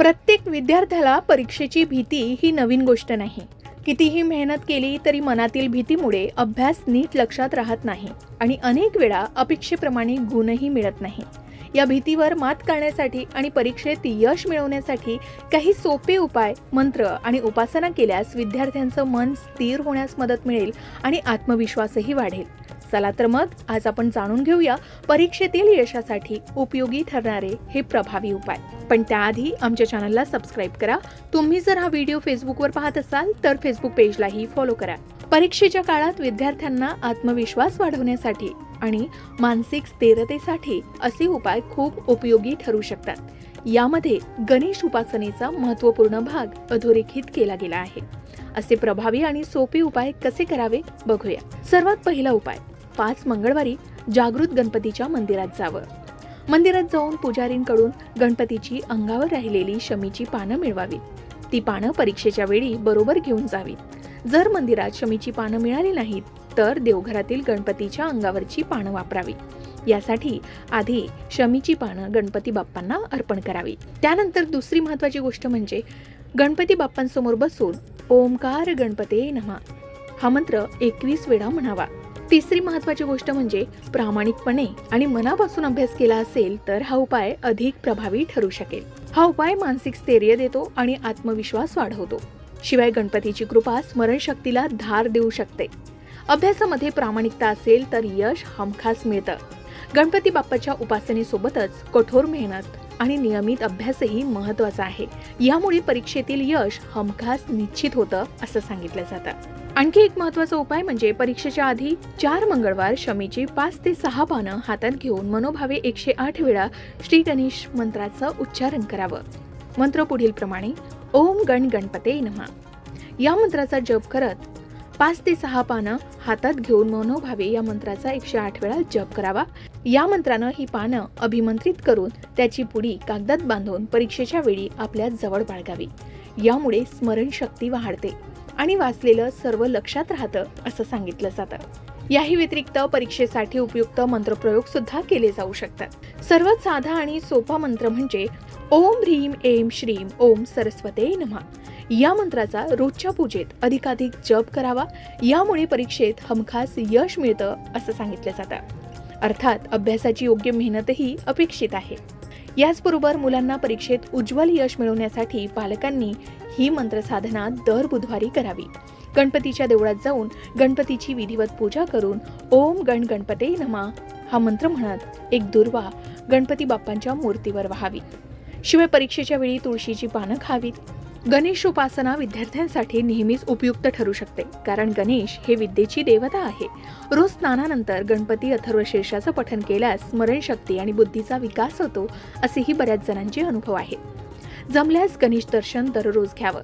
प्रत्येक विद्यार्थ्याला परीक्षेची भीती ही नवीन गोष्ट नाही. कितीही मेहनत केली तरी मनातील भीतीमुळे अभ्यास नीट लक्षात राहत नाही आणि अनेक वेळा अपेक्षेप्रमाणे गुणही मिळत नाही. या भीतीवर मात करण्यासाठी आणि परीक्षेत यश मिळवण्यासाठी काही सोपे उपाय मंत्र आणि उपासना केल्यास विद्यार्थ्यांचं मन स्थिर होण्यास मदत मिळेल आणि आत्मविश्वासही वाढेल. चला तर मग आज आपण जाणून घेऊया परीक्षेतील यशासाठी उपयोगी ठरणारे हे प्रभावी उपाय. पण त्याआधी आमच्या चॅनलला सबस्क्राईब करा. तुम्ही जर हा व्हिडिओ फेसबुकवर पाहत असाल तर फेसबुक पेजलाही फॉलो करा. परीक्षेच्या काळात विद्यार्थ्यांना आत्मविश्वास वाढवण्यासाठी आणि मानसिक स्थिरतेसाठी असे उपाय खूप उपयोगी ठरू शकतात. यामध्ये गणेश उपासनेचा महत्त्वपूर्ण भाग अधोरेखित केला गेला आहे. असे प्रभावी आणि सोपे उपाय कसे करावे? बघूया. सर्वात पहिला उपाय पाच मंगळवारी जागृत गणपतीच्या मंदिरात जावं. मंदिरात जाऊन पुजारींकडून गणपतीची अंगावर राहिलेली शमीची पानं मिळवावीत. ती पानं परीक्षेच्या वेळी बरोबर घेऊन जावीत. जर मंदिरात शमीची पानं मिळाली नाहीत तर देवघरातील गणपतीच्या अंगावरची पानं वापरावी. यासाठी आधी शमीची पानं गणपती बाप्पांना अर्पण करावी. त्यानंतर दुसरी महत्वाची गोष्ट म्हणजे गणपती बाप्पांसमोर बसून ओमकार गणपते नमा. हा मंत्र एकवीस वेळा म्हणावा. तिसरी महत्वाची गोष्ट म्हणजे प्रामाणिकपणे आणि मनापासून अभ्यास केला असेल तर हा उपाय अधिक प्रभावी ठरू शकेल. हा उपाय मानसिक स्थैर्य देतो आणि आत्मविश्वास वाढवतो. शिवाय गणपतीची कृपा स्मरणशक्तीला धार देऊ शकते. अभ्यासामध्ये प्रामाणिकता असेल तर यश हमखास मिळतं. गणपती बाप्पाच्या उपासनेसोबतच कठोर मेहनत आणि नियमित अभ्यासही महत्त्वाचा आहे. यामुळे परीक्षेतील यश हमखास निश्चित होतं असं सांगितलं जातं. आणखी एक महत्त्वाचा उपाय म्हणजे परीक्षेच्या आधी चार मंगळवार शमीची पाच ते सहा पानं हातात घेऊन मनोभावे एकशे आठ वेळा श्री गणेश मंत्राचं उच्चारण करावं. मंत्र पुढील प्रमाणे ओम गण गणपते नमः. या मंत्राचा जप करत पाच ते सहा पानं हातात घेऊन मनोभावे या मंत्राचा एकशे आठ वेळा जप करावा. या मंत्रानं ही पानं अभिमंत्रित करून त्याची पुडी कागदात बांधून परीक्षेच्या वेळी आपल्या जवळ बाळगावी. यामुळे स्मरणशक्ती वाढते. आणि वाचलेलं सर्व लक्षात राहतं असं सांगितलं जातं. याही व्यतिरिक्त परीक्षेसाठी उपयुक्त मंत्रप्रयोग सुद्धा केले जाऊ शकतात. सर्वात साधा आणि सोपा मंत्र म्हणजे ओम ह्रीम एम श्रीम ओम सरस्वते नमः. या मंत्राचा रोजच्या पूजेत अधिकाधिक जप करावा यामुळे परीक्षेत हमखास यश मिळतं असं सांगितलं जातं. अर्थात अभ्यासाची योग्य मेहनतही अपेक्षित आहे. याचबरोबर मुलांना परीक्षेत उज्ज्वल यश मिळवण्यासाठी पालकांनी ही मंत्रसाधना दर बुधवारी करावी. गणपतीच्या देवळात जाऊन गणपतीची विधिवत पूजा करून ओम गण गणपते नमा हा मंत्र म्हणत एक दुर्वा गणपती बाप्पांच्या मूर्तीवर व्हावी. शिवाय परीक्षेच्या वेळी तुळशीची पानं खावीत. गणेश उपासना विद्यार्थ्यांसाठी नेहमीच उपयुक्त ठरू शकते कारण गणेश हे विद्येची देवता आहे. रोज स्नानानंतर गणपती अथर्वशीर्षाचं पठन केल्यास स्मरणशक्ती आणि बुद्धीचा विकास होतो असेही बऱ्याच जणांचे अनुभव आहेत. जमल्यास गणेश दर्शन दररोज घ्यावं.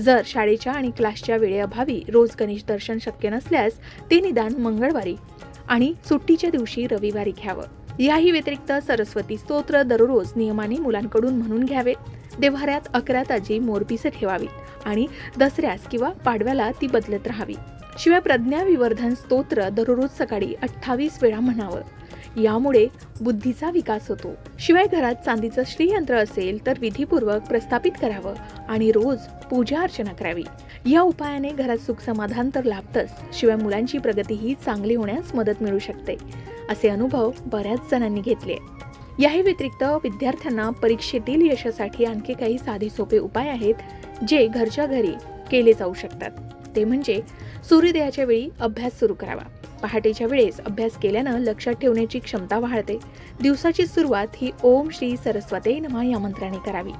जर शाळेच्या आणि क्लासच्या वेळेअभावी रोज गणेश दर्शन शक्य नसल्यास ते निदान मंगळवारी आणि सुट्टीच्या दिवशी रविवारी घ्यावं. याही व्यतिरिक्त सरस्वती स्तोत्र दररोज नियमाने मुलांकडून म्हणून घ्यावे. देव्हाऱ्यात अकरा ताजी मोरपिसे ठेवावी आणि दसऱ्यास किंवा पाडव्याला ती बदलत राहावी. शिवाय प्रज्ञा विवर्धन स्तोत्र दररोज सकाळी अठ्ठावीस वेळा म्हणावं. यामुळे बुद्धीचा विकास होतो. शिवाय घरात चांदीचं श्रीयंत्र असेल तर विधीपूर्वक प्रस्थापित करावं आणि रोज पूजा अर्चना करावी. या उपायाने घरात सुख समाधान तर लाभतच शिवाय मुलांची प्रगतीही चांगली होण्यास मदत मिळू शकते असे अनुभव बऱ्याच जणांनी घेतले. याही व्यतिरिक्त विद्यार्थ्यांना परीक्षेतील यशासाठी आणखी काही साधे सोपे उपाय आहेत जे घरच्या घरी केले जाऊ शकतात. ते म्हणजे सूर्योदयाच्या वेळी अभ्यास सुरू करावा. पहाटेच्या वेळेस अभ्यास केल्यानं लक्षात ठेवण्याची क्षमता वाढते. दिवसाची सुरुवात ही ओम श्री सरस्वते नमा या मंत्राने करावी.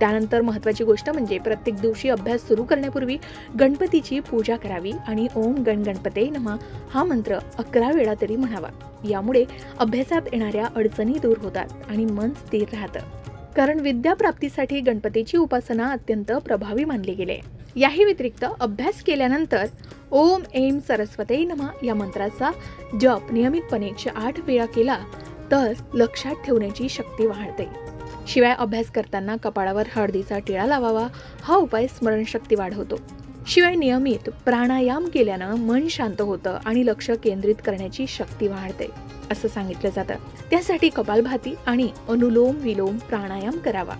त्यानंतर महत्वाची गोष्ट म्हणजे प्रत्येक दिवशी अभ्यास सुरू करण्यापूर्वी गणपतीची पूजा करावी आणि ओम गण गणपते नमा हा मंत्र अकरा वेळा तरी म्हणावा. यामुळे अभ्यासात येणाऱ्या अडचणी दूर होतात आणि मन स्थिर राहतं. कारण विद्याप्राप्तीसाठी गणपतीची उपासना अत्यंत प्रभावी मानली गेली. याही व्यतिरिक्त अभ्यास केल्यानंतर ओम एम सरस्वते नमा या मंत्राचा जप नियमितपणे एकशे आठ वेळा केला तर लक्षात ठेवण्याची शक्ती वाढते. शिवाय अभ्यास करताना कपाळावर हळदीचा टिळा लावावा हा उपाय स्मरणशक्ती वाढवतो. शिवाय नियमित प्राणायाम केल्यानं मन शांत होतं आणि लक्ष केंद्रित करण्याची शक्ती वाढते असं सांगितलं जातं. त्यासाठी कपालभाती आणि अनुलोम विलोम प्राणायाम करावा.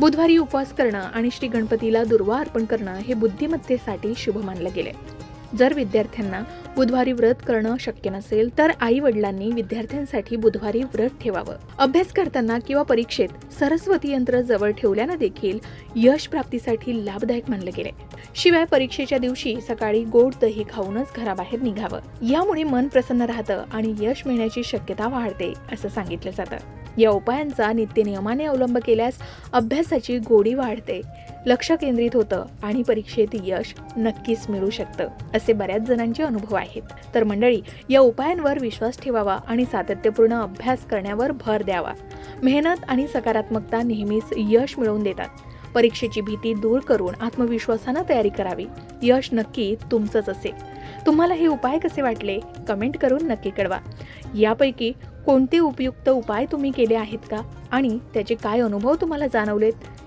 बुधवारी उपवास करणं आणि श्री गणपतीला दुर्वा अर्पण करणं हे बुद्धिमत्तेसाठी शुभ मानलं गेले जर विद्यार्थ्यांना बुधवारी व्रत करणं शक्य नसेल तर आई वडिलांनी विद्यार्थ्यांसाठी बुधवारी व्रत ठेवावं. अभ्यास करताना किंवा परीक्षेत सरस्वती यंत्र जवळ ठेवल्यानं देखील यश प्राप्तीसाठी लाभदायक मानलं गेले शिवाय परीक्षेच्या दिवशी सकाळी गोड दही खाऊनच घराबाहेर निघावं. यामुळे मन प्रसन्न राहतं आणि यश मिळण्याची शक्यता वाढते असं सांगितलं जातं. या उपायांचा नित्यनियमाने अवलंब केल्यास अभ्यासाची गोडी वाढते. लक्ष केंद्रित होतं आणि परीक्षेत यश नक्कीच मिळू शकतं असे बऱ्याच जणांचे अनुभव आहेत. तर मंडळी या उपायांवर विश्वास ठेवावा आणि सातत्यपूर्ण अभ्यास करण्यावर भर द्यावा. मेहनत आणि सकारात्मकता नेहमीच यश मिळवून देतात. परीक्षेची भीती दूर करून आत्मविश्वासानं तयारी करावी. यश नक्की तुमचंच असेल. तुम्हाला हे उपाय कसे वाटले? कमेंट करून नक्की कळवा. यापैकी कोणते उपयुक्त उपाय तुम्ही केले आहेत का? आणि त्याचे काय अनुभव तुम्हाला जाणवलेत?